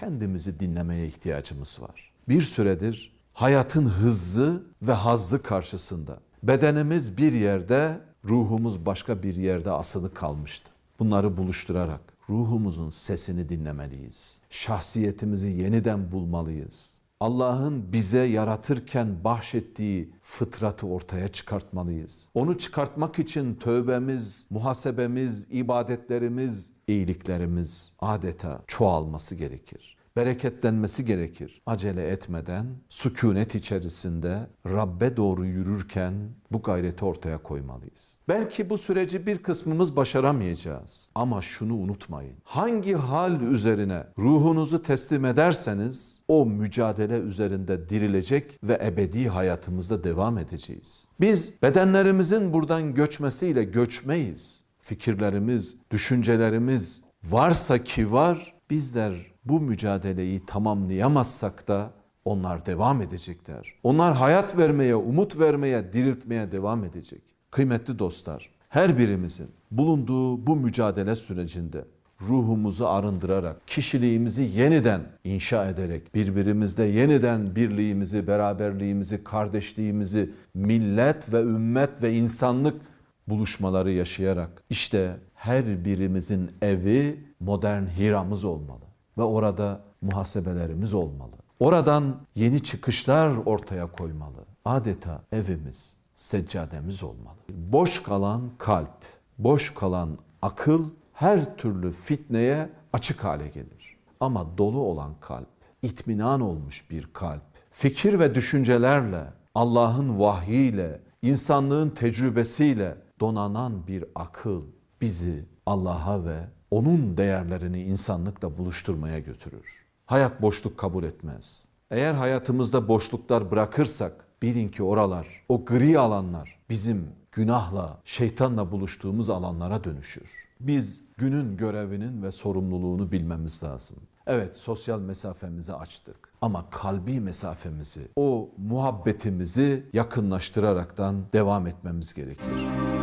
kendimizi dinlemeye ihtiyacımız var. Bir süredir hayatın hızlı ve hazzı karşısında bedenimiz bir yerde, ruhumuz başka bir yerde asılı kalmıştı. Bunları buluşturarak ruhumuzun sesini dinlemeliyiz. Şahsiyetimizi yeniden bulmalıyız. Allah'ın bize yaratırken bahşettiği fıtratı ortaya çıkartmalıyız. Onu çıkartmak için tövbemiz, muhasebemiz, ibadetlerimiz, iyiliklerimiz adeta çoğalması gerekir. Bereketlenmesi gerekir. Acele etmeden, sükunet içerisinde Rabbe doğru yürürken bu gayreti ortaya koymalıyız. Belki bu süreci bir kısmımız başaramayacağız. Ama şunu unutmayın. Hangi hal üzerine ruhunuzu teslim ederseniz o mücadele üzerinde dirilecek ve ebedi hayatımızda devam edeceğiz. Biz bedenlerimizin buradan göçmesiyle göçmeyiz. Fikirlerimiz, düşüncelerimiz varsa ki var, bizler bu mücadeleyi tamamlayamazsak da onlar devam edecekler. Onlar hayat vermeye, umut vermeye, diriltmeye devam edecek. Kıymetli dostlar, her birimizin bulunduğu bu mücadele sürecinde ruhumuzu arındırarak, kişiliğimizi yeniden inşa ederek, birbirimizde yeniden birliğimizi, beraberliğimizi, kardeşliğimizi, millet ve ümmet ve insanlık buluşmaları yaşayarak işte her birimizin evi modern hiramız olmalı ve orada muhasebelerimiz olmalı. Oradan yeni çıkışlar ortaya koymalı. Adeta evimiz, seccademiz olmalı. Boş kalan kalp, boş kalan akıl her türlü fitneye açık hale gelir. Ama dolu olan kalp, itminan olmuş bir kalp, fikir ve düşüncelerle, Allah'ın vahyiyle, insanlığın tecrübesiyle donanan bir akıl bizi Allah'a ve onun değerlerini insanlıkla buluşturmaya götürür. Hayat boşluk kabul etmez. Eğer hayatımızda boşluklar bırakırsak bilin ki oralar, o gri alanlar bizim günahla, şeytanla buluştuğumuz alanlara dönüşür. Biz günün görevinin ve sorumluluğunu bilmemiz lazım. Evet sosyal mesafemizi açtık ama kalbi mesafemizi, o muhabbetimizi yakınlaştıraraktan devam etmemiz gerekir.